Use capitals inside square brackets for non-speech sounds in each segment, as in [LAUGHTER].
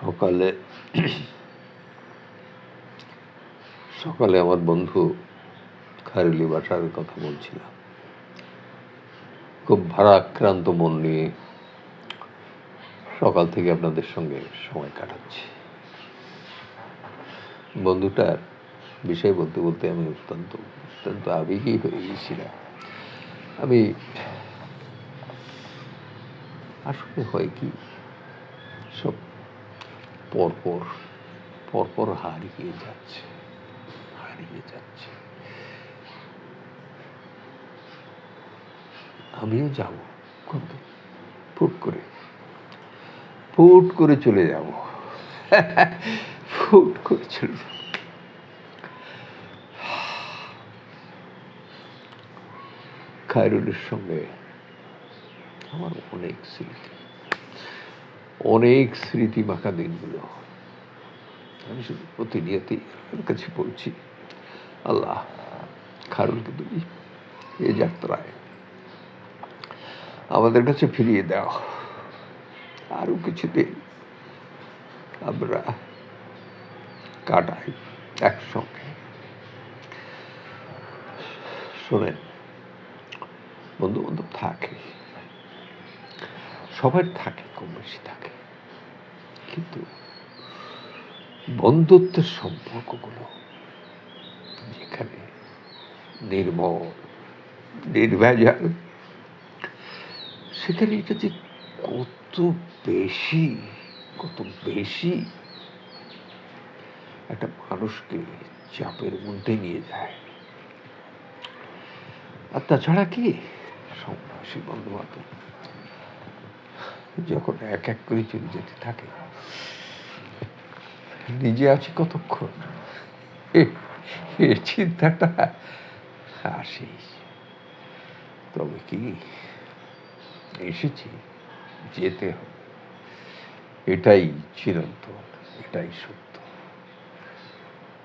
সকালে সকালে আমার বন্ধু খায়রুলি বাসার কথা বলছিলাম। খুব ভারাক্রান্ত মন নিয়ে সকাল থেকে আপনাদের সঙ্গে সময় কাটাচ্ছি। বন্ধুটার বিষয় বলতে বলতে আমি অত্যন্ত অত্যন্ত আবেগী হয়ে গেছিলাম আমি, আসলে হয় কি পরপর পরপর হারিয়ে যাচ্ছে হারিয়ে যাচ্ছে। আমিও যাব, কিন্তু, ফুট করে ফুট করে চলে যাব। ফুট করে চলে যাব। খায়রুলের সঙ্গে আমার অনেক স্মৃতি। অনেক স্মৃতি মাখা দিনগুলো। আমি শুধু প্রতিনিয়তই কাছে বলছি আল্লাহ খারুলকে তুমি এ যাত্রায় আমাদের কাছে ফিরিয়ে দাও। আরও কিছুদিন আমরা কাটাই একসঙ্গে। শোনেন বন্ধু বান্ধব থাকে। সবার থাকে, কম বেশি থাকে। কিন্তু বন্ধুত্বের সম্পর্কগুলো যেখানে নির্মল, নির্ভেজাল, সেখানে এটা যে কত বেশি কত বেশি একটা মানুষকে চাপের মধ্যে নিয়ে যায়। আর তাছাড়া কি? সমবয়সী বন্ধু বান্ধব যখন এক এক করে চলে যেতে থাকে, নিজে আছি কতক্ষণ? এ- এ চিন্তাটা আসে তবে কি, এসেছি, যেতে হবে। এটাই চিরন্তন, এটাই সত্য।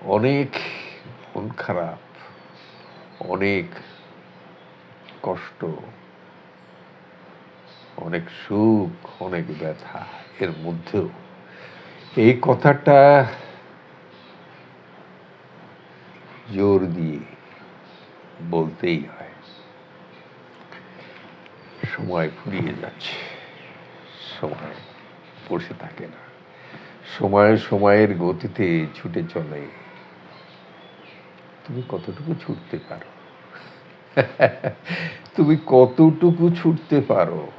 অনেক মন খারাপ, অনেক কষ্ট অনেক সুখ, অনেক ব্যথা এর মধ্যেও। এই কথাটা জোর দিয়ে বলতেই হয়। সময় ফুরিয়ে যাচ্ছে, সময় বসে থাকে না। সময় সময়ের গতিতে ছুটে চলে। তুমি কতটুকু ছুটতে পারো? [LAUGHS] তুমি কতটুকু ছুটতে পারো?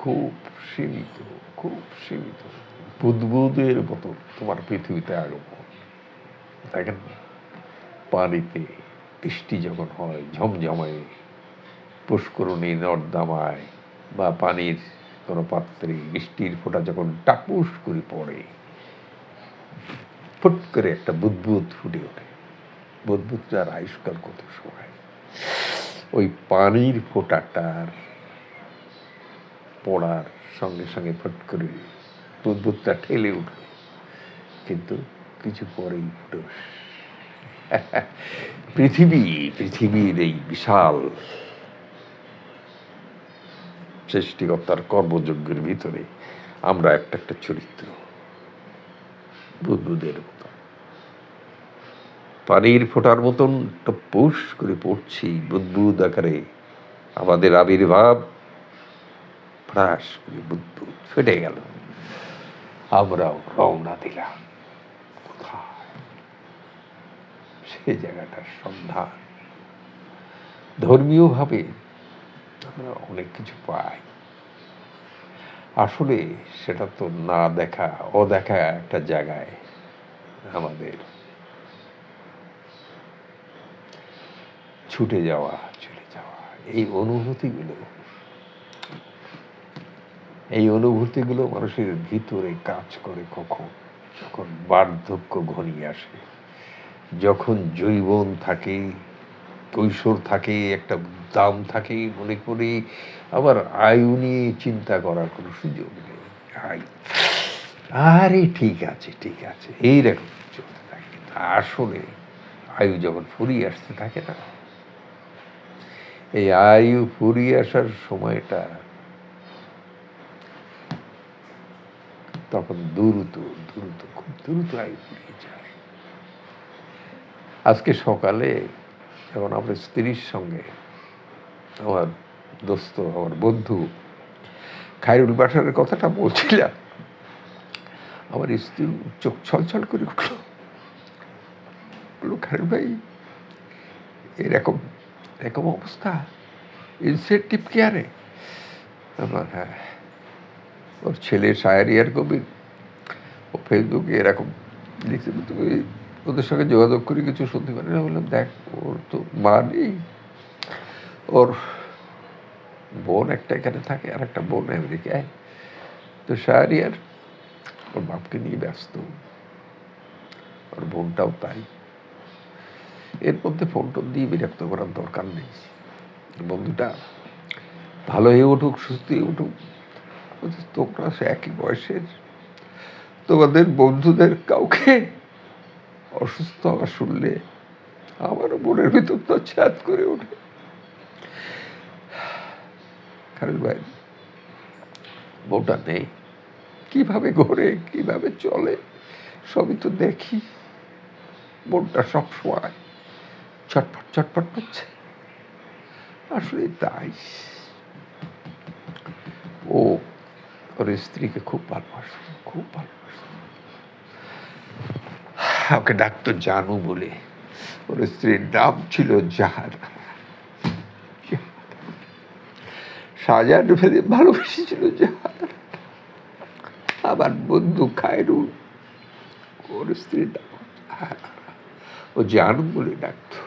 খুব সীমিত খুব সীমিত। বুদবুদের মতো তোমার পৃথিবীতে আগমন। দেখেন, পানিতে বৃষ্টি যখন হয়, ঝমঝমায়, পুষ্করণী নর্দামায় বা পানির কোনো পাত্রে বৃষ্টির ফোঁটা যখন টাপুস করে পড়ে, ফুট করে একটা বুদবুদ ফুটে ওঠে। বুদবুদটার আয়ুষ্কাল কত সময়। ওই পানির ফোঁটাটার পড়ার সঙ্গে সঙ্গে ফট করে বুদবুদটা ঠেলে উঠল। কিন্তু কিছু পরেই ফুটোস [LAUGHS] পৃথিবী, পৃথিবীর এই বিশাল সৃষ্টিকর্তার কর্মযজ্ঞের ভিতরে আমরা একটা একটা চরিত্র, বুদবুদের মতো। পানির ফোটার মতন টপুস করে পড়ছি বুদবুদ আকারে। আমাদের আবির্ভাব ফ্রাস করে ফেটে গেল। আমরাও রওনা দিলাম। কোথায়? সে জায়গাটার সন্ধান। ধর্মীয়ভাবে আমরা অনেক কিছু পাই। আসলে সেটা তো না দেখা, অদেখা একটা জায়গায় আমাদের ছুটে যাওয়া, চলে যাওয়া, এই অনুভূতিগুলো এই অনুভূতিগুলো মানুষের ভিতরে কাজ করে কখন? যখন বার্ধক্য ঘনিয়ে আসে। যখন জৈবন থাকে, কৈশোর থাকে, একটা দাম থাকে, মনে করি আবার আয়ু নিয়ে চিন্তা করার কোনো সুযোগ নেই। আরে ঠিক আছে ঠিক আছে। এইরকম চলতে থাকে। আসলে আয়ু যখন ফুরিয়ে আসতে থাকে না, এই আয়ু ফুরিয়ে আসার সময়টা তখন দ্রুত দ্রুত, খুব দ্রুত আয় ফুরিয়ে যায়। আজকে সকালে যখন আমার স্ত্রীর সঙ্গে আমার দোস্ত, আমার বন্ধু খায়রুল বাসারের কথাটা বলছিলাম, আমার স্ত্রী চোখ ছলছল করে উঠল। খায়রুল ভাই এরকম এরকম অবস্থা ইনসেন্টিভ কেয়ারে আমার হ্যাঁ ওর ছেলে শায়ারিয়ার কবির। ও ফেসবুকে এরকম লিখছে, তুমি ওদের সঙ্গে যোগাযোগ করে কিছু শুনতে পারি? না বললাম, দেখ, ওর তো মা নেই। ওর বোন একটা এখানে থাকে আর একটা বোন আমেরিকায়। তো শাহরিয়ার ওর বাপকে নিয়ে ব্যস্ত। ওর বোনটাও তাই। এর মধ্যে ফোন টোন দিয়ে বিরক্ত করার দরকার নেই। বন্ধুটা ভালো হয়ে উঠুক, সুস্থ হয়ে উঠুক তোমরা একই বয়সের। তোমাদের বন্ধুদের কাউকে অসুস্থ হওয়া শুনলে আমারও মনের ভিতর তো ছাদ করে ওঠে। খালিদ ভাই, বউটা নেই। কীভাবে ঘোরে, কীভাবে চলে, সবই তো দেখি। মনটা সব সময় ছটফট চটপট করছে। আসলে তাই ও ওর স্ত্রীকে খুব ভালোবাসত খুব ভালোবাসত। ওকে ডাক্তার জানু বলে, ওর স্ত্রীর নাম ছিল জাহার শাহজাহান ফেলে ভালোবেসেছিল জাহার আমার বন্ধু খায়রুল, ওর স্ত্রীর নাম। ও জানু বলে ডাকতো